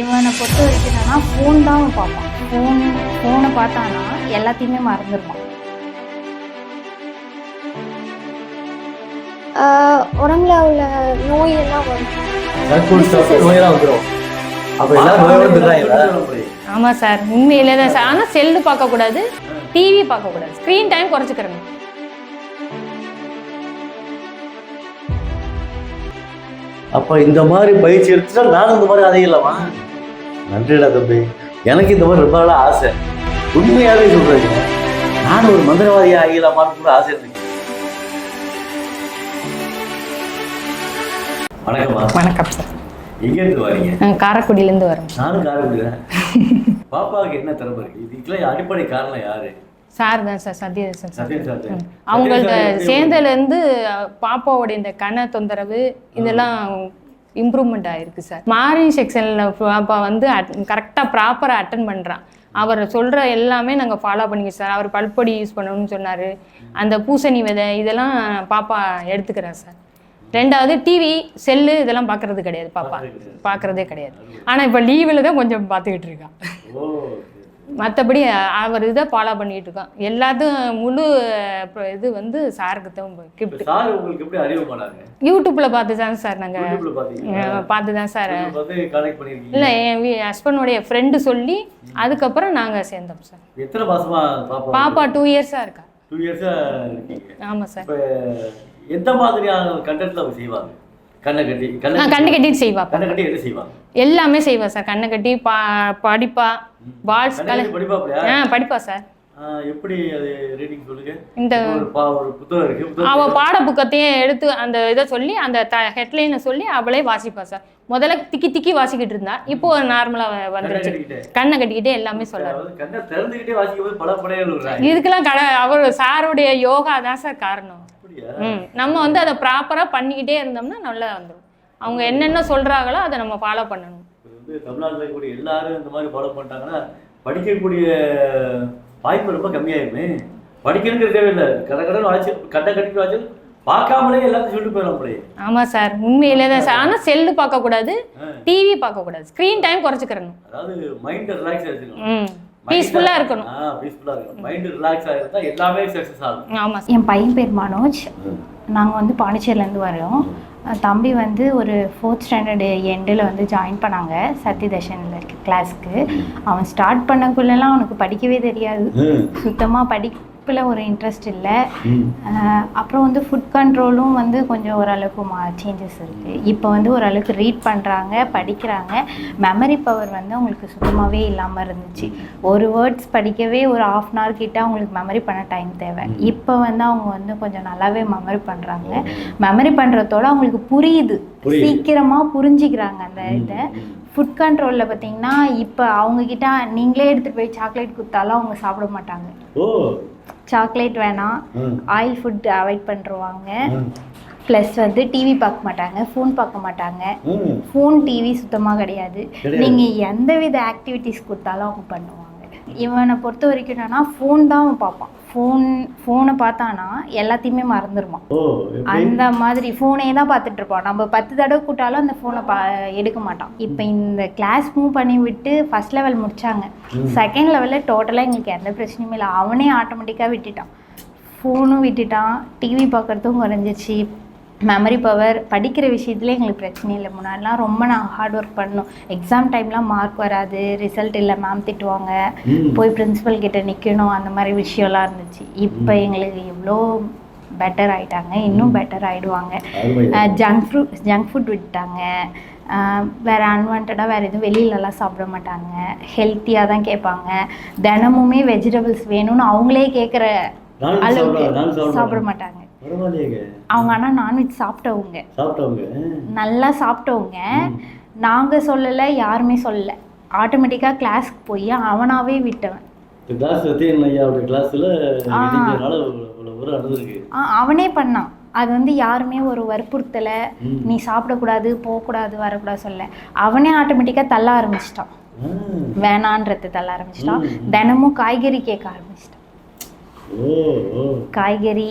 இவனை பொறுத்த வரைக்கும் என்னன்னா ஃபோன் தான் அவன் பார்ப்பான். ஃபோன் ஃபோனை பார்த்தானா எல்லாத்தையுமே மறந்துடுவான் உடம்புல உள்ள வரும். நோயெல்லாம் இருக்காங்களா ஆமாம். சார் உண்மையிலே தான் சார். ஆனால் செல்லு பார்க்கக்கூடாது டிவி பார்க்கக்கூடாது. ஸ்க்ரீன் டைம் குறைச்சிக்கிறேங்க அப்ப இந்த மாதிரி பயிற்சி எடுத்துட்டா நானும் இந்த மாதிரி அதையில்லமா நன்றிடா தம்பி. எனக்கு இந்த மாதிரி ரொம்ப நாளா ஆசை. உண்மையாவே சொல்றேங்க நானும் ஒரு மந்திரவாதி ஆகிடலாமான்னு கூட ஆசை இருக்கு வணக்கம்மா. வணக்கம் சார். எங்க இருந்து வரீங்க காரைக்குடியிலேருந்து வரோம். நானும் காரைக்குடி தான் பாப்பாவுக்கு என்ன திறமை இருக்கு? இதுக்கெல்லாம் அடிப்படை காரணம் யாரு? சார் தான் சார். சத்யதேசன் சார். அவங்கள்ட்ட சேர்ந்ததுலேருந்து பாப்பாவோட இந்த கண தொந்தரவு இதெல்லாம் இம்ப்ரூவ்மெண்ட் ஆயிருக்கு சார். மார்னிங் செக்ஷனில் பாப்பா வந்து கரெக்டாக ப்ராப்பராக அட்டன் பண்ணுறான் அவர் சொல்கிற எல்லாமே நாங்கள் ஃபாலோ பண்ணிக்கிறோம் சார். அவர் பல்பொடி யூஸ் பண்ணணும்னு சொன்னார். அந்த பூசணி விதை இதெல்லாம் பாப்பா எடுத்துக்கிறேன் சார். ரெண்டாவது டிவி செல்லு இதெல்லாம் பார்க்கறது கிடையாது பாப்பா. பார்க்கறதே கிடையாது. ஆனால் இப்போ லீவில் தான் கொஞ்சம் பார்த்துக்கிட்டு இருக்கான் மற்றபடி அவர் இதை ஃபாலோ பண்ணிட்டு இருக்கோம் எல்லாத்தையும் முழு இது வந்து சாருக்கு தான் கிஃப்ட் சார் உங்களுக்கு எப்படி அறிவு பண்ணாங்க யூடியூப்ல பார்த்து தான் சார் நாங்கள் பார்த்து தான் சார். இல்லை என் ஹஸ்பண்டுடைய ஃப்ரெண்டு சொல்லி அதுக்கப்புறம் நாங்கள் சேர்ந்தோம் சார். எத்தனை மாசமா பாப்பா? டூ இயர்ஸாக இருக்கா. டூ இயர்ஸா இருக்கீங்க. ஆமாம் சார். எந்த மாதிரியான கண்டென்ட்ல செய்வாங்க? கண்ணை கட்டி கண்ணை கட்டிட்டு செய்வா. கண்ணை கட்டி என்ன எல்லாமே செய்வா சார். கண்ணை கட்டி பா படிப்பா பால்ஸ் ஆ படிப்பா சார். எப்படி அது ரீடிங் சொல்லுங்க? இந்த ஒரு புத்தகம் இருக்கு அவ பாட புக்கத்தையும் எடுத்து அந்த இதை சொல்லி அந்த ஹெட்லைனை சொல்லி அவளே வாசிப்பா சார். முதல்ல திக்கி திக்கி வாசிக்கிட்டு இருந்தா இப்போ நார்மலா வந்துருச்சு. கண்ணை கட்டிக்கிட்டே எல்லாமே விடுறாங்க இதுக்கெல்லாம் கட அவர் சாருடைய யோகா தான் சார் காரணம். நம்ம வந்து அதை ப்ராப்பரா பண்ணிக்கிட்டே இருந்தோம்னா நல்லா வந்துடும் அவங்க என்னென்ன சொல்றாங்களோ அதை நம்ம ஃபாலோ பண்ணணும். வந்து தமிழ்நாட்டில் இருக்கக்கூடிய எல்லாரும் இந்த மாதிரி ஃபாலோ பண்ணிட்டாங்கன்னா படிக்கக்கூடிய வாய்ப்பு ரொம்ப கம்மியாயிருமே படிக்கணுங்கிற தேவையில்லை கடை கடன் வாய்ச்சி கட்டை கட்டிட்டு வாய்ச்சி பார்க்காமலே எல்லாத்தையும் சொல்லிட்டு போயிடலாம்லே ஆமா சார் உண்மையிலே தான் சார். ஆனா செல்லு பார்க்க கூடாது டிவி பார்க்க கூடாது ஸ்க்ரீன் டைம் குறைச்சிக்கிறணும். அதாவது மைண்ட் ரிலாக்ஸ் ஆகிருக்கணும் ம். பீஸ்ஃபுல்லா இருக்கணும். ஆ பீஸ்ஃபுல்லாக இருக்கணும். மைண்ட் ரிலாக்ஸ் ஆகிருந்தா எல்லாமே சக்ஸஸ் ஆகும். ஆமா என் பையன் பேர் மனோஜ். நாங்கள் வந்து பாண்டிச்சேரிலேருந்து வரோம் தம்பி வந்து ஒரு ஃபோர்த் ஸ்டாண்டர்டு எண்டில் வந்து ஜாயின் பண்ணாங்க சத்யதர்ஷனில் இருக்க கிளாஸ்க்கு அவன் ஸ்டார்ட் பண்ணக்குள்ளெல்லாம் அவனுக்கு படிக்கவே தெரியாது. சுத்தமாக படிப்பில் ஒரு இன்ட்ரெஸ்ட் இல்லை. அப்புறம் வந்து ஃபுட் கண்ட்ரோலும் வந்து கொஞ்சம் ஓரளவுக்கு மா சேஞ்சஸ் இருக்குது இப்போ வந்து ஓரளவுக்கு ரீட் பண்ணுறாங்க படிக்கிறாங்க. மெமரி பவர் வந்து அவங்களுக்கு சுத்தமாகவே இல்லாமல் இருந்துச்சு. ஒரு வேர்ட்ஸ் படிக்கவே ஒரு ஆஃப் அன் ஹவர் கிட்ட அவங்களுக்கு மெமரி பண்ண டைம் தேவை. இப்போ வந்து அவங்க வந்து கொஞ்சம் நல்லாவே மெமரி பண்ணுறாங்க மெமரி பண்ணுறதோட அவங்களுக்கு புரியுது. சீக்கிரமாக புரிஞ்சுக்கிறாங்க அந்த இதை. ஃபுட் கண்ட்ரோலில் பார்த்தீங்கன்னா இப்போ அவங்கக்கிட்ட நீங்களே எடுத்துகிட்டு போய் சாக்லேட் கொடுத்தாலும் அவங்க சாப்பிட மாட்டாங்க. ஓ. சாக்லேட் வேணாம். ஆயில் ஃபுட் அவாய்ட் பண்ணுருவாங்க. ப்ளஸ் வந்து டிவி பார்க்க மாட்டாங்க ஃபோன் பார்க்க மாட்டாங்க. ஃபோன் டிவி சுத்தமாக கிடையாது கிடையாது. நீங்கள் எந்த வித ஆக்டிவிட்டீஸ் கொடுத்தாலும் அவங்க பண்ணுவாங்க இவனை பொறுத்த வரைக்கும் என்னன்னா ஃபோன் தான் அவன் பார்ப்பான் ஃபோன் ஃபோனை பார்த்தானா எல்லாத்தையுமே எப்படி? அந்த மாதிரி ஃபோனே தான் பார்த்துட்டு இருப்பான் நம்ம பத்து தடவை கூட்டாலும் அந்த ஃபோனை பா எடுக்க மாட்டான் இப்போ இந்த கிளாஸ் மூவ் பண்ணி விட்டு ஃபர்ஸ்ட் லெவல் முடிச்சாங்க. செகண்ட் லெவலில் டோட்டலாக எங்களுக்கு எந்த பிரச்சனையும் இல்லை. அவனே ஆட்டோமேட்டிக்காக விட்டுட்டான். ஃபோனும் விட்டுட்டான். டிவி பார்க்குறதும் குறைஞ்சிச்சு. மெமரி பவர் படிக்கிற விஷயத்துல எங்களுக்கு பிரச்சனை இல்லை. முன்னாடிலாம் ரொம்ப நாங்கள் ஹார்ட் ஒர்க் பண்ணோம். எக்ஸாம் டைம்லாம் மார்க் வராது. ரிசல்ட் இல்லை. மேம் திட்டுவாங்க. போய் பிரின்சிபல் கிட்ட நிற்கணும் அந்த மாதிரி விஷயம்லாம் இருந்துச்சு. இப்போ எங்களுக்கு எவ்வளோ பெட்டர் ஆயிட்டாங்க. இன்னும் பெட்டர் ஆயிடுவாங்க. அருமை. ஜங்க் ஃப்ரூட் ஜங்க் ஃபுட் விட்டாங்க. வேற அன்வான்டாக வேறு எதுவும் வெளியிலலாம் சாப்பிட மாட்டாங்க. ஹெல்த்தியாக தான் கேட்பாங்க. தினமுமே வெஜிடபிள்ஸ் வேணும்னு அவங்களே கேட்குற அளவுக்கு சாப்பிட- மாட்டாங்க. அவங்க ஆனால் நான்வெஜ் சாப்பிட்டவங்க. சாப்பிட்டவங்க? நல்லா சாப்பிட்டவங்க. நாங்கள் சொல்லலை யாருமே சொல்லலை. ஆட்டோமேட்டிக்காக கிளாஸ்க்கு போய் அவனாவே விட்டவன். அவனே பண்ணான். அது வந்து யாருமே ஒரு வற்புறுத்தலை. நீ சாப்பிடக்கூடாது போகக்கூடாது வரக்கூடாது சொல்ல அவனே ஆட்டோமேட்டிக்காக தள்ள ஆரம்பிச்சிட்டான். வேணான்றதை தள்ள ஆரம்பிச்சிட்டான். தினமும் காய்கறி கேட்க ஆரம்பிச்சிட்டான். காய்கறி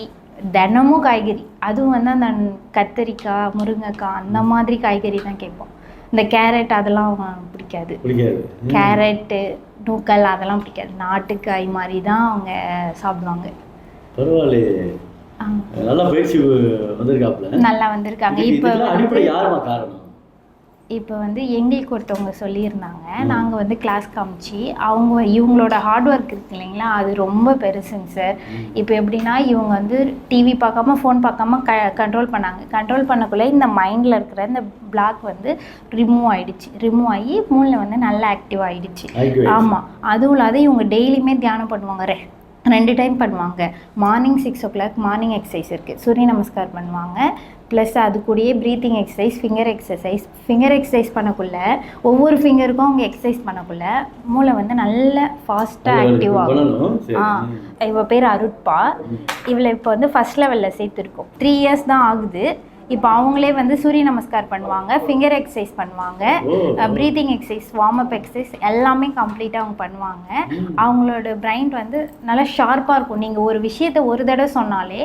தினமும் காய்கறி. அதுவும் வந்து அந்த கத்தரிக்காய் முருங்கைக்காய் அந்த மாதிரி காய்கறி தான் கேட்போம். இந்த கேரட் அதெல்லாம் பிடிக்காது. பிடிக்காது. கேரட்டு நூக்கல் அதெல்லாம் பிடிக்காது. நாட்டுக்காய் மாதிரி தான் அவங்க சாப்பிடுவாங்க. பரவாயில்லையே. நல்லா பயிற்சி வந்திருக்காப்புல. நல்லா வந்திருக்காங்க. இப்போ அடிப்படை யாருமா காரணம்? இப்போ வந்து எங்களுக்கு ஒருத்தவங்க சொல்லியிருந்தாங்க. நாங்கள் வந்து கிளாஸ் காமிச்சு அவங்க இவங்களோட ஹார்ட் ஒர்க் இருக்கு இல்லைங்களா? அது ரொம்ப பெருசுங்க சார் இப்போ எப்படின்னா இவங்க வந்து டிவி பார்க்காம ஃபோன் பார்க்காம க கண்ட்ரோல் பண்ணாங்க. கண்ட்ரோல் பண்ணக்குள்ளே இந்த மைண்டில் இருக்கிற இந்த பிளாக் வந்து ரிமூவ் ஆயிடுச்சு. ரிமூவ் ஆகி மூளை வந்து நல்லா ஆக்டிவ் ஆயிடுச்சு. IQ ஆமாம் அதுவும் இல்லாத இவங்க டெய்லியுமே தியானம் பண்ணுவாங்க. ரெ ரெண்டு டைம் பண்ணுவாங்க. Morning six o'clock morning exercise இருக்குது சூரிய நமஸ்கார் பண்ணுவாங்க. ப்ளஸ் அது கூடயே breathing exercise finger exercise finger exercise பண்ணக்குள்ள ஒவ்வொரு ஃபிங்கருக்கும் அவங்க எக்ஸசைஸ் பண்ணக்குள்ள மூளை வந்து நல்ல ஃபாஸ்ட்டாக ஆக்டிவ் ஆகும். ஆ இவ பேர் அருட்பா. இவளை இப்போ வந்து ஃபர்ஸ்ட் லெவலில் சேர்த்துருக்கோம். த்ரீ இயர்ஸ் தான் ஆகுது. இப்போ அவங்களே வந்து சூரிய நமஸ்கார் பண்ணுவாங்க ஃபிங்கர் எக்ஸசைஸ் பண்ணுவாங்க breathing exercise warm up exercise எல்லாமே கம்ப்ளீட்டாக அவங்க பண்ணுவாங்க. அவங்களோட பிரைன் வந்து நல்லா ஷார்ப்பாக இருக்கும். நீங்கள் ஒரு விஷயத்த ஒரு தடவை சொன்னாலே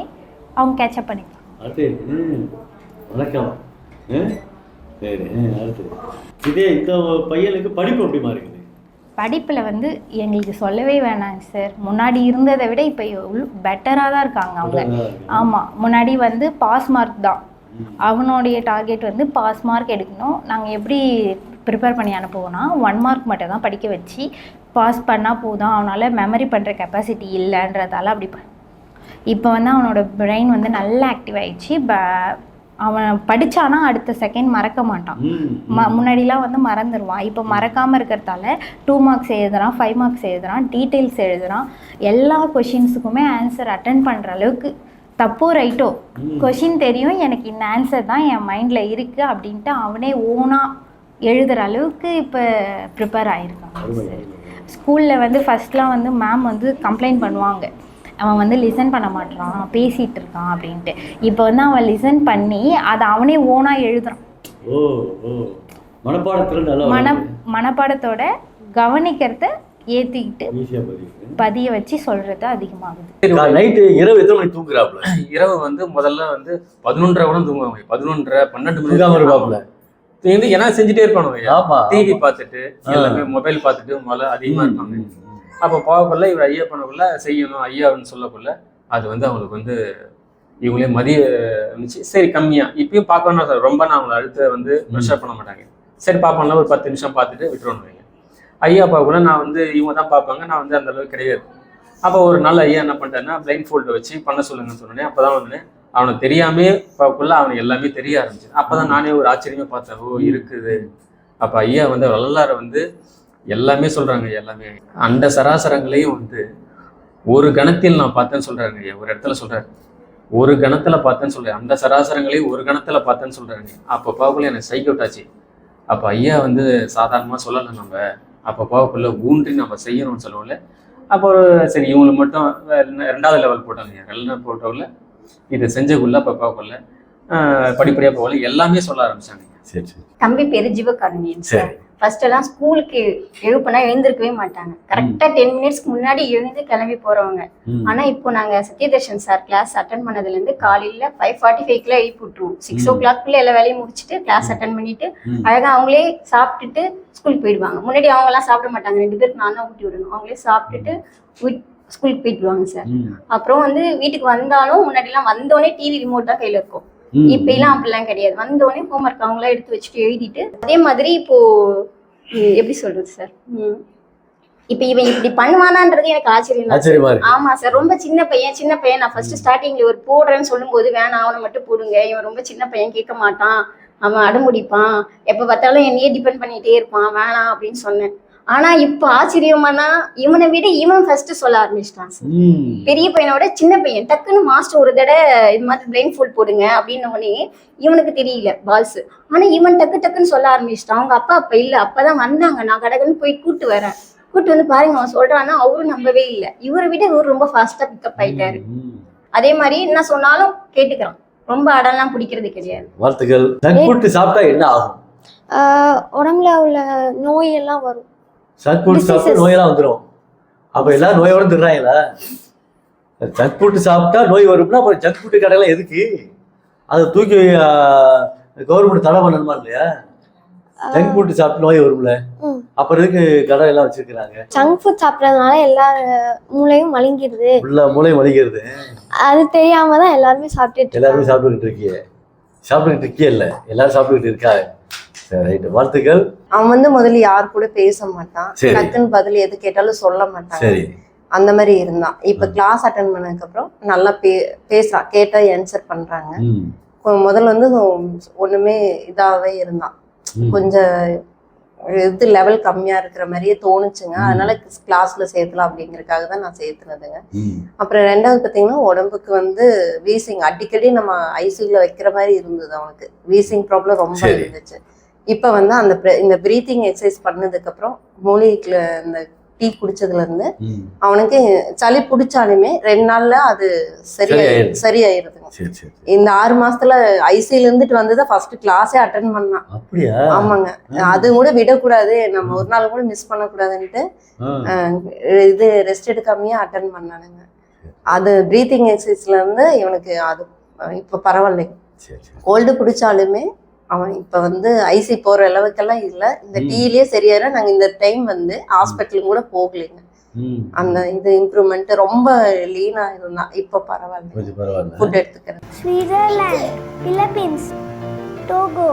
அவங்க கேட்சப் பண்ணிக்கலாம் வணக்கம். சரி இதே இந்த பையனுக்கு படிப்பு எப்படிமா இருக்குது? படிப்பில் வந்து எங்களுக்கு சொல்லவே வேணாங்க சார். முன்னாடி இருந்ததை விட இப்போ பெட்டராக தான் இருக்காங்க அவங்க. ஆமாம் முன்னாடி வந்து பாஸ் மார்க் தான். அவனுடைய டார்கெட் வந்து பாஸ் மார்க் எடுக்கணும். நாங்கள் எப்படி ப்ரிப்பேர் பண்ணி அனுப்புவோம்னா ஒன் மார்க் மட்டும் தான் படிக்க வச்சு பாஸ் பண்ணால் போதும். அவனால் மெமரி பண்ணுற கெப்பாசிட்டி இல்லைன்றதால அப்படி இப்போ வந்து அவனோட பிரெயின் வந்து நல்லா ஆக்டிவ் ஆயிடுச்சு. ப அவன் படிச்சானா அடுத்த செகண்ட் மறக்க மாட்டான். ம், முன்னாடிலாம் வந்து மறந்துடுவான் இப்போ மறக்காமல் இருக்கிறதால டூ மார்க்ஸ் எழுதுறான் ஃபைவ் மார்க்ஸ் எழுதுறான் டீட்டெயில்ஸ் எழுதுறான். எல்லா கொஷின்ஸுக்குமே ஆன்சர் அட்டன் பண்ணுற அளவுக்கு தப்போ ரைட்டோ? கொஷின் தெரியும் எனக்கு இந்த ஆன்சர் தான் என் மைண்டில் இருக்குது அப்படின்ட்டு அவனே ஓனாக எழுதுகிற அளவுக்கு இப்போ ப்ரிப்பேர் அருமை. ஸ்கூலில் வந்து ஃபஸ்ட்லாம் வந்து மேம் வந்து கம்ப்ளைண்ட் பண்ணுவாங்க. அவன் வந்து லிசன் பண்ண மாட்றான் பேசிகிட்டு இருக்கான் அப்படின்ட்டு. இப்போ வந்து அவன் லிசன் பண்ணி அதை அவனே ஓனாக எழுதுறான். ஓ ஓ. மனப்பாடத்தில் நல்லா மன மனப்பாடத்தோட கவனிக்கிறத ஏற்றிக்கிட்டு பதிய வச்சு சொல்கிறது அதிகமாகுது. நைட்டு இரவு எத்தனை மணிக்கு தூங்குறாப்புல? இரவு வந்து முதல்ல வந்து பதினொன்றரை கூட தூங்குவாங்க. பதினொன்றரை பன்னெண்டு மணி தூங்காம இருப்பாப்புல? வந்து என்ன செஞ்சுட்டே இருப்பானுங்க டிவி பார்த்துட்டு எல்லாமே மொபைல் பார்த்துட்டு முதல்ல அதிகமா இருப்பாங்க. அப்போ போகக்குள்ள இவர் ஐயா பண்ணக்குள்ள செய்யணும் ஐயான்னு சொல்லக்குள்ள அது வந்து அவங்களுக்கு வந்து இவங்களே மதிய இருந்துச்சு சரி கம்மியா. இப்பயும் பார்க்கணும் சார் ரொம்ப நான் அவங்களை அடுத்து வந்து ப்ரெஷர் பண்ண மாட்டாங்க. சரி பார்ப்போம்ல ஒரு பத்து நிமிஷம் பார்த்துட்டு விட்டுருவோம் வைங்க ஐயா பார்க்கக்குள்ள நான் வந்து இவங்க தான் பார்ப்பாங்க. நான் வந்து அந்த அளவுக்கு கிடையாது. அப்போ ஒரு நாள் ஐயா என்ன பண்ணிட்டேன்னா பிளைண்ட் ஃபோல்டு வச்சு பண்ண சொல்லுங்கன்னு சொன்னேன் அப்போ தான் வந்து அவனுக்கு தெரியாமே பார்க்கக்குள்ள அவனுக்கு எல்லாமே தெரிய ஆரம்பிச்சு அப்போ தான் நானே ஒரு ஆச்சரியமாக பார்த்தேன். ஓ இருக்குது. அப்போ ஐயா வந்து வரலாறு வந்து எல்லாமே சொல்கிறாங்க எல்லாமே. அந்த சராசரங்களையும் வந்து ஒரு கணத்தில் நான் பார்த்தேன்னு சொல்கிறாங்க ஐயா. ஒரு இடத்துல சொல்கிறாரு ஒரு கணத்தில் பார்த்தேன்னு சொல்கிறேன் அந்த சராசரங்களையும் ஒரு கணத்தில் பார்த்தேன்னு சொல்கிறாங்க அப்போ பார்க்கல எனக்கு சைக் அவுட் ஆச்சு. அப்போ ஐயா வந்து சாதாரணமாக சொல்லலை நம்ம. அப்போ பார்க்கக்குள்ள ஊன்றி நம்ம செய்யணும்னு சொல்லுவோம்ல. அப்போ சரி இவங்களுக்கு மட்டும் ரெண்டாவது லெவல் போட்டாங்க ரெண்டு போட்டவங்கள இது செஞ்சக்குள்ள அப்போ பார்க்கக்குள்ள படிப்படியாக போகல. எல்லாமே சொல்ல ஆரம்பிச்சாங்க. சரி சரி. தம்பி பேரு ஜீவகாருண்யன். சார். ஃபர்ஸ்ட் எல்லாம் ஸ்கூலுக்கு எழுப்புனா எழுந்திருக்கவே மாட்டாங்க கரெக்டா டென் மினிட்ஸ்க்கு முன்னாடி எழுந்து கிளம்பி போறவங்க. ஆனா இப்போ நாங்க சத்யதர்ஷன் சார் கிளாஸ் அட்டன் பண்ணதுல இருந்து காலையில ஃபைவ் ஃபார்ட்டி ஃபைவ்க்குள்ள எழுப்பி விட்டுருவோம் சிக்ஸ் ஓ. கிளாக்குள்ள எல்லா வேலையும் முடிச்சுட்டு கிளாஸ் அட்டன் பண்ணிட்டு. அழகா அவங்களே சாப்பிட்டுட்டு ஸ்கூலுக்கு போயிடுவாங்க முன்னாடி அவங்க எல்லாம் சாப்பிட மாட்டாங்க ரெண்டு பேருக்கு நான் தான் ஊட்டி விடணும் அவங்களே சாப்பிட்டுட்டு ஸ்கூலுக்கு போயிடுவாங்க சார். அப்புறம் வந்து வீட்டுக்கு வந்தாலும் முன்னாடி எல்லாம் வந்தோடனே டிவி ரிமோட் தான் கையில இருக்கும். இப்ப எல்லாம் அப்படிலாம் கிடையாது. வந்தோடனே ஹோம்ஒர்க் அவங்களா எடுத்து வச்சுட்டு எழுதிட்டு அதே மாதிரி இப்போ எப்படி சொல்றது சார் இப்ப இவன் இப்படி பண்ணுவானான்றது எனக்கு ஆச்சரியம் ஆமா சார் ரொம்ப சின்ன பையன் சின்ன பையன். நான் ஃபர்ஸ்ட் ஸ்டார்டிங்ல ஒரு போடுறேன்னு சொல்லும்போது வேணாம் அவனை மட்டும் போடுங்க. இவன் ரொம்ப சின்ன பையன் கேட்க மாட்டான். அவன் அடமுடிப்பான் எப்ப பார்த்தாலும் என்னையே டிபெண்ட் பண்ணிட்டே இருப்பான். வேணாம் அப்படின்னு சொன்னேன். ஆனா இப்ப ஆச்சரியமானா இவனை விட இவன் ஃபர்ஸ்ட் சொல்ல ஆரம்பிச்சிட்டான். சார். பெரிய பையனோட சின்ன பையன். டக்குன்னு மாஸ்டர் ஒரு தடவை இது மாதிரி பிரெயின் ஃபுல் போடுங்க அப்படின்ன உடனே இவனுக்கு தெரியல பால்ஸ் ஆனா இவன் டக்கு டக்குன்னு சொல்ல ஆரம்பிச்சிட்டான். அவங்க அப்பா அப்ப இல்ல. அப்பதான் வந்தாங்க. நான் கடகன்னு போய் கூட்டு வரேன். கூட்டு வந்து பாருங்க அவன் சொல்றான்னா அவரும் நம்பவே இல்லை. இவரை விட இவர் ரொம்ப ஃபாஸ்டா பிக்கப் ஆயிட்டாரு. அதே மாதிரி என்ன சொன்னாலும் கேட்டுக்கிறான். ரொம்ப அடம்லாம் பிடிக்கிறது கிடையாது. வாழ்த்துக்கள். சாப்பிட்டா என்ன ஆகும்? ஆஹ் உடம்புல உள்ள நோய் எல்லாம் வரும். ஃபுட் சாப்பிட்டா. நோயெல்லாம் வந்துடும் அப்ப எல்லாரும் நோயோட திடுறாங்களா ஜங்க் ஃபுட் சாப்பிட்டா நோய் வரும்னா அப்புறம் ஜங்க் ஃபுட் கடையெல்லாம் எதுக்கு? அதை தூக்கி கவர்மெண்ட் தடை பண்ணணுமா இல்லையா? ஜங்க் ஃபுட் சாப்பிட்டு நோய் வரும்ல. அப்புறம் எதுக்கு கடை எல்லாம் வச்சிருக்கிறாங்க? ஜங்க் ஃபுட் சாப்பிட்றதுனால எல்லா மூளையும் மழுங்கிடுது உள்ள மூளை வலிக்கிறது. அது தெரியாம தான் எல்லாருமே சாப்பிட்டுட்டு எல்லாருமே இருக்காங்க. சாப்பிட்டுக்கிட்டு இருக்கியே. சாப்பிட்டுக்கிட்டு இருக்கியே இல்ல? எல்லாரும் சாப்பிட்டுக்கிட்டு இருக்காங்க. சரி ரைட்டு. வாழ்த்துக்கள். அவன் வந்து முதல்ல யார் கூட பேச மாட்டான். டக்குன்னு பதில் எது கேட்டாலும் சொல்ல மாட்டான். அந்த மாதிரி இருந்தான். இப்ப கிளாஸ் அட்டன் பண்ணதுக்கு அப்புறம் நல்லா பே பேசுறான் கேட்டா ஆன்சர் பண்றாங்க. முதல்ல வந்து ஒண்ணுமே இதாவே இருந்தான். கொஞ்சம் இது லெவல் கம்மியா இருக்கிற மாதிரியே தோணுச்சுங்க. அதனால கிளாஸ்ல சேர்த்தலாம் அப்படிங்கறதுக்காக தான் நான் சேர்த்துனதுங்க. அப்புறம் ரெண்டாவது பார்த்தீங்கன்னா உடம்புக்கு வந்து வீசிங் அடிக்கடி நம்ம ஐசியூல வைக்கிற மாதிரி இருந்தது அவனுக்கு. வீசிங் ப்ராப்ளம் ரொம்ப. இருந்துச்சு. இப்போ வந்து அந்த இந்த பிரீத்திங் எக்ஸசைஸ் பண்ணதுக்கு அப்புறம் மூலிகைக்குல இந்த டீ குடிச்சதுல இருந்து ம். அவனுக்கு சளி பிடிச்சாலுமே ரெண்டு நாள்ல அது சரியாயிரு சரியாயிருது. சரியாயிருதுங்க சரி சரி இந்த ஆறு மாசத்துல ஐசியூல இருந்துட்டு வந்துதான் ஃபர்ஸ்ட் கிளாஸே அட்டன் பண்ணான். அப்படியா? ஆமாங்க. அது கூட விடக்கூடாது. நம்ம ஒரு நாள் கூட மிஸ் பண்ணக்கூடாதுன்ட்டு இது ரெஸ்ட் எடுக்காமயே அட்டன் பண்ணானுங்க. அது ப்ரீத்திங் எக்ஸசைஸ்ல இருந்து இவனுக்கு அது இப்ப பரவாயில்லை. சரி சரி. கோல்டு குடிச்சாலுமே அவன் இப்ப வந்து ஐசி போற அளவுக்கெல்லாம் இல்ல. இந்த ம். டீலயே சரியாயிர நாங்க இந்த டைம் வந்து ஹாஸ்பிட்டலுக்கு கூட போகலைங்க. ம். அந்த இது இம்ப்ரூவ்மெண்ட் ரொம்ப லீனா இருந்தான் இப்ப பரவாயில்ல. ஃபுட் எடுத்துக்கிறேன். Switzerland Philippines Togo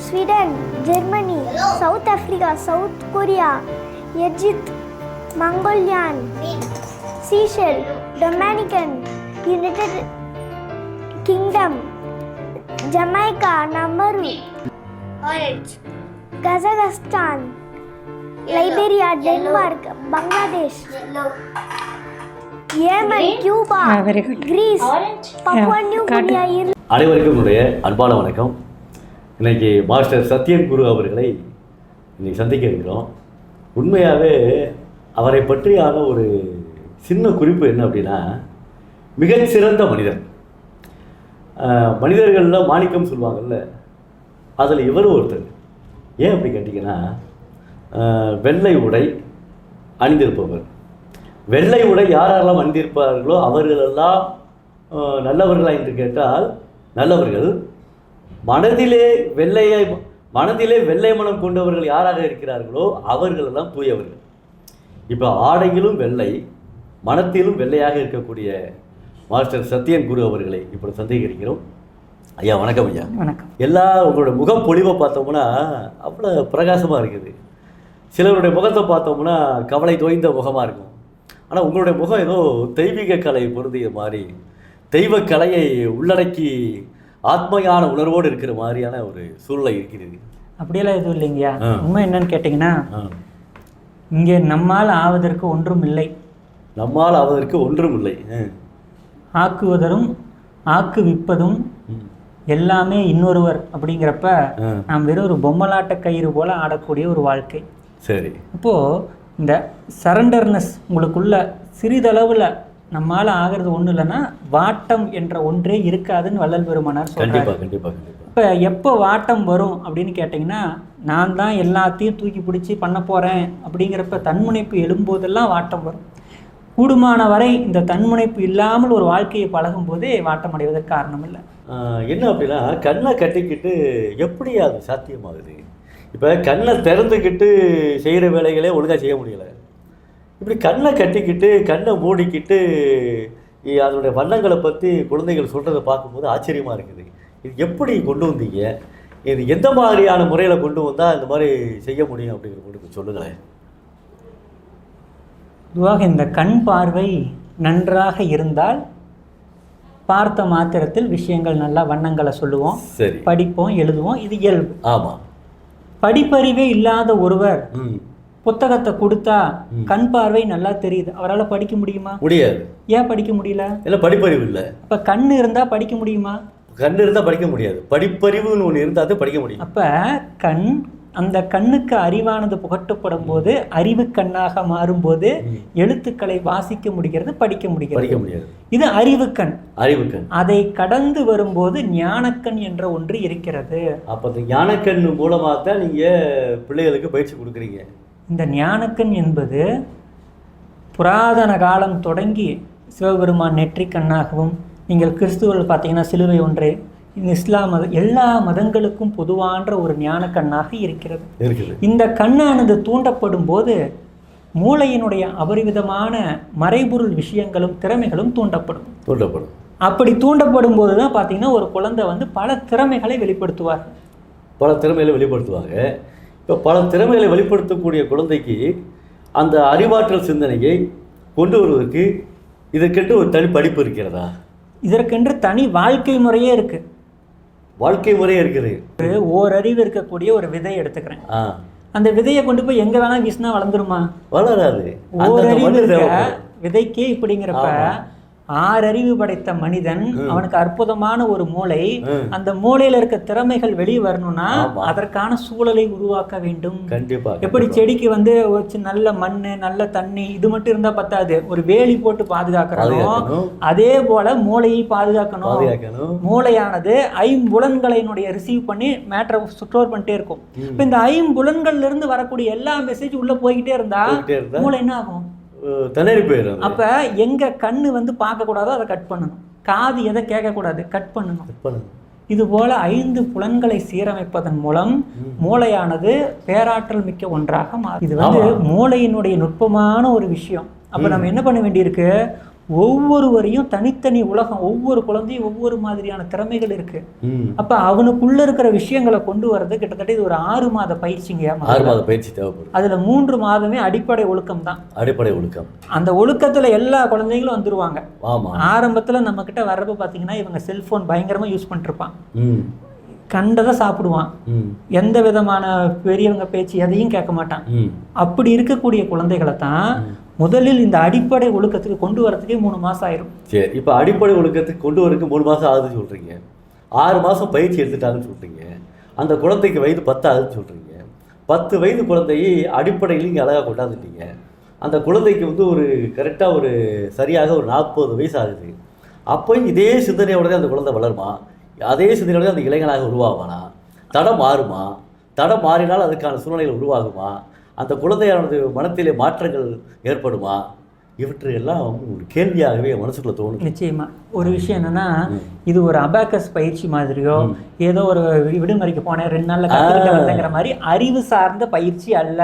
Sweden Germany South Africa South Korea Egypt Mongolian Seychelles Dominican United Kingdom Jamaica number Kazakhstan. Liberia Denmark Bangladesh. Yemen Cuba very good Greece. Papua New Guinea அனைவருக்கும் என்னுடைய அன்பான வணக்கம். இன்னைக்கு மாஸ்டர் சத்யன் குரு அவர்களை இன்னைக்கு சந்திக்க இருக்கிறோம். உண்மையாகவே அவரை பற்றியான ஒரு சின்ன குறிப்பு என்ன அப்படின்னா மிகச்சிறந்த மனிதர். ஆஹ் மனிதர்களில் மாணிக்கம் சொல்லுவாங்கல்ல அதில் இவரும் ஒருத்தர். ஏன் அப்படி கேட்டிங்கன்னா வெள்ளை உடை அணிந்திருப்பவர். வெள்ளை உடை யாரெல்லாம் அணிந்திருப்பார்களோ அவர்களெல்லாம் நல்லவர்களா என்று கேட்டால் நல்லவர்கள் மனதிலே வெள்ளையை மனதிலே வெள்ளை மனம் கொண்டவர்கள் யாராக இருக்கிறார்களோ அவர்களெல்லாம் தூயவர்கள். இப்போ ஆடையிலும் வெள்ளை மனத்திலும் வெள்ளையாக இருக்கக்கூடிய மாஸ்டர் சத்யன் குரு அவர்களை இப்படி சந்தேகிக்கிறோம். ஐயா வணக்கம் ஐயா. வணக்கம். எல்லா உங்களோட முகம் பொலிவை பார்த்தோம்னா அவ்வளோ பிரகாசமாக இருக்குது. சிலருடைய முகத்தை பார்த்தோம்னா கவலை தோய்ந்த முகமாக இருக்கும். ஆனால் உங்களுடைய முகம் ஏதோ தெய்வீக கலை பொருந்திய மாதிரி தெய்வ கலையை உள்ளடக்கி ஆத்மையான உணர்வோடு இருக்கிற மாதிரியான ஒரு சூழ்நிலை இருக்கிறது. அப்படியெல்லாம் எதுவும் இல்லைங்கய்யா. உண்மை என்னன்னு கேட்டிங்கன்னா. இங்கே நம்மால் ஆவதற்கு ஒன்றும் இல்லை. நம்மால் ஆவதற்கு ஒன்றும் இல்லை. ஆக்குவதரும் ஆக்குவிப்பதும். எல்லாமே இன்னொருவர் அப்படிங்கிறப்ப. நாம் வெறும் ஒரு பொம்மலாட்ட கயிறு போல ஆடக்கூடிய ஒரு வாழ்க்கை சரி அப்போது இந்த சரண்டர்னஸ் உங்களுக்குள்ள சிறிதளவில் நம்மால் ஆகிறது ஒன்றும் இல்லைன்னா வாட்டம் என்ற ஒன்றே இருக்காதுன்னு வள்ளல் பெருமானார் கண்டிப்பாக இப்போ எப்போ வாட்டம் வரும் அப்படின்னு கேட்டிங்கன்னா நான் தான் எல்லாத்தையும் தூக்கி பிடிச்சி பண்ண போகிறேன் அப்படிங்கிறப்ப தன்முனைப்பு எழும்போதெல்லாம் வாட்டம் வரும் கூடுமான வரை இந்த தன்முனைப்பு இல்லாமல் ஒரு வாழ்க்கையை பழகும் போதே வாட்டம் அடைவதற்கு காரணம் இல்லை என்ன அப்படின்னா கண்ணை கட்டிக்கிட்டு எப்படி அது சாத்தியமாகுது? இப்போ கண்ணை திறந்துக்கிட்டு செய்கிற வேலைகளே ஒழுங்காக செய்ய முடியலை. இப்படி கண்ணை கட்டிக்கிட்டு கண்ணை மூடிக்கிட்டு அதனுடைய வண்ணங்களை பற்றி குழந்தைகள் சொல்கிறத பார்க்கும்போது ஆச்சரியமாக இருக்குது. இது எப்படி கொண்டு வந்தீங்க? இது எந்த மாதிரியான முறையில் கொண்டு வந்தால் இந்த மாதிரி செய்ய முடியும் அப்படிங்கிற மட்டும் சொல்லுங்களேன். பொதுவாக இந்த கண் பார்வை நன்றாக இருந்தால் பார்த்த மாத்திரத்தில் விஷயங்கள் நல்லா வண்ணங்களை சொல்லுவோம். படிப்போம் எழுதுவோம் இது இயல்பு. ஆமாம் படிப்பறிவே இல்லாத ஒருவர் புத்தகத்தை கொடுத்தா. கண் பார்வை நல்லா தெரியுது. அவரால் படிக்க முடியுமா? முடியாது. ஏன் படிக்க முடியல? இல்லை படிப்பறிவு இல்லை. அப்ப கண் இருந்தா படிக்க முடியுமா? கண் இருந்தால் படிக்க முடியாது. படிப்பறிவுன்னு ஒன்று இருந்தால் தான் படிக்க முடியும். அப்ப கண் அந்த கண்ணுக்கு அறிவானது புகட்டப்படும் போது அறிவு கண்ணாக மாறும்போது. எழுத்துக்களை வாசிக்க முடிகிறது படிக்க முடிகிறது. இது அறிவு கண். அறிவு கண். அதை கடந்து வரும்போது ஞானக்கண் என்ற ஒன்று இருக்கிறது. அப்போ இந்த ஞானக்கண் மூலமாக தான் நீங்கள் பிள்ளைகளுக்கு பயிற்சி கொடுக்குறீங்க. இந்த ஞானக்கண் என்பது புராதன காலம் தொடங்கி சிவபெருமான் நெற்றிக் கண்ணாகவும் நீங்கள் கிறிஸ்துவர்கள் பார்த்தீங்கன்னா சிலுவை ஒன்றை இஸ்லாம் மத எல்லா மதங்களுக்கும் பொதுவான்ற ஒரு ஞான கண்ணாக இருக்கிறது. இருக்குது இந்த கண்ணானது தூண்டப்படும் போது மூளையினுடைய அபரிவிதமான மறைபொருள் விஷயங்களும் திறமைகளும் தூண்டப்படும். தூண்டப்படும். அப்படி தூண்டப்படும் போது தான் பார்த்தீங்கன்னா ஒரு குழந்தை வந்து பல திறமைகளை வெளிப்படுத்துவார். பல திறமைகளை வெளிப்படுத்துவாங்க. இப்போ பல திறமைகளை வெளிப்படுத்தக்கூடிய குழந்தைக்கு அந்த அறிவாற்றல் சிந்தனையை கொண்டு வருவதற்கு இதற்கென்று ஒரு தனி படிப்பு இருக்கிறதா? இதற்கென்று தனி வாழ்க்கை முறையே இருக்கு. வாழ்க்கை முறையே இருக்குது. ஒரு ஓரறிவு இருக்கக்கூடிய ஒரு விதை எடுத்துக்கிறேன். அந்த விதையை கொண்டு போய் எங்க வேணா வீசினா வளர்ந்துருமா? வளராது. ஓரறிவு விதைக்கே இப்படிங்கிறப்ப. ஆறறிவு படைத்த மனிதன். அவனுக்கு அற்புதமான ஒரு மூளை. அந்த மூளையில இருக்க திறமைகள் வெளியே வரணும்னா. அதற்கான சூழலை உருவாக்க வேண்டும் கண்டிப்பா எப்படி. செடிக்கு வந்து நல்ல மண்ணு நல்ல தண்ணி இது மட்டும் இருந்தா பத்தாது ஒரு வேலி போட்டு பாதுகாக்கிறோம் அதே போல மூளையை பாதுகாக்கணும் மூளையானது ஐம்புலன்களினுடைய ரிசீவ் பண்ணி மேட்டரை ஸ்டோர் பண்ணிட்டே இருக்கும். இப்போ இந்த ஐம்புலன்கள்ல இருந்து வரக்கூடிய எல்லா மெசேஜ் உள்ள போய்கிட்டே இருந்தா மூளை என்ன ஆகும் திணறி போயிடும். அப்ப எங்க கண்ணு வந்து பார்க்க கூடாதோ அதை கட் பண்ணணும் காது எதை கேட்க கூடாது கட் பண்ணணும் கட் பண்ணணும். இது போல ஐந்து புலன்களை சீரமைப்பதன் மூலம். மூளையானது பேராற்றல் மிக்க ஒன்றாக மாறும் இது வந்து. மூளையினுடைய நுட்பமான ஒரு விஷயம் அப்ப. நம்ம என்ன பண்ண வேண்டியிருக்கு ஒவ்வொருவரையும் தனித்தனி உலகம் ஒவ்வொரு குழந்தையும் ஒவ்வொரு மாதிரியான திறமைகள் இருக்கு. அப்ப அவனுக்குள்ள இருக்கிற விஷயங்களை கொண்டு வர்றது கிட்டத்தட்ட இது ஒரு ஆறு மாத பயிற்சிங்க ஆறு. மாத பயிற்சி தேவைப்படும் அதுல மூன்று மாதமே அடிப்படை ஒழுக்கம் தான். அடிப்படை ஒழுக்கம். அந்த ஒழுக்கத்துல எல்லா குழந்தைகளும் வந்துருவாங்க. ஆரம்பத்துல நம்ம கிட்ட வர்றப்ப பாத்தீங்கன்னா இவங்க செல்போன் பயங்கரமா யூஸ் பண்ணிட்டு இருப்பான் கண்டதை சாப்பிடுவான். எந்த விதமான பெரியவங்க பேச்சு எதையும் கேட்க மாட்டான். அப்படி இருக்கக்கூடிய குழந்தைகளை தான். முதலில் இந்த அடிப்படை ஒழுக்கத்துக்கு கொண்டு வரதுக்கே மூணு மாதம் ஆயிரும். சரி இப்போ அடிப்படை ஒழுக்கத்துக்கு கொண்டு வரதுக்கு மூணு மாதம் ஆகுதுன்னு சொல்கிறீங்க ஆறு மாதம் பயிற்சி எடுத்துட்டாங்கன்னு சொல்கிறீங்க அந்த குழந்தைக்கு வயது பத்தாகுதுன்னு சொல்கிறீங்க பத்து வயது குழந்தையை அடிப்படையில் இங்கே அழகாக கொண்டாந்துட்டீங்க. அந்த குழந்தைக்கு வந்து ஒரு கரெக்டாக ஒரு சரியாக ஒரு நாற்பது வயசு ஆகுது. அப்போ இதே சிந்தனையோட அந்த குழந்தை வளருமா? அதே சிந்தனையோட அந்த இளைஞனாக உருவாகுமானா தடம் மாறுமா? தடம் மாறினால் அதுக்கான சூழ்நிலைகள் உருவாகுமா? அந்த குழந்தையானது மனத்திலே மாற்றங்கள் ஏற்படுமா இவற்றையெல்லாம் ஒரு கேள்வியாகவே மனசுக்குள்ள தோணுது நிச்சயமா ஒரு விஷயம் என்னன்னா. இது ஒரு அபாக்கஸ் பயிற்சி மாதிரியோ. ஏதோ ஒரு விடுமுறைக்கு போனேன் ரெண்டு நாள்ல கத்துக்கிட்டு ஆ. வந்தேங்கிற மாதிரி அறிவு சார்ந்த பயிற்சி அல்ல.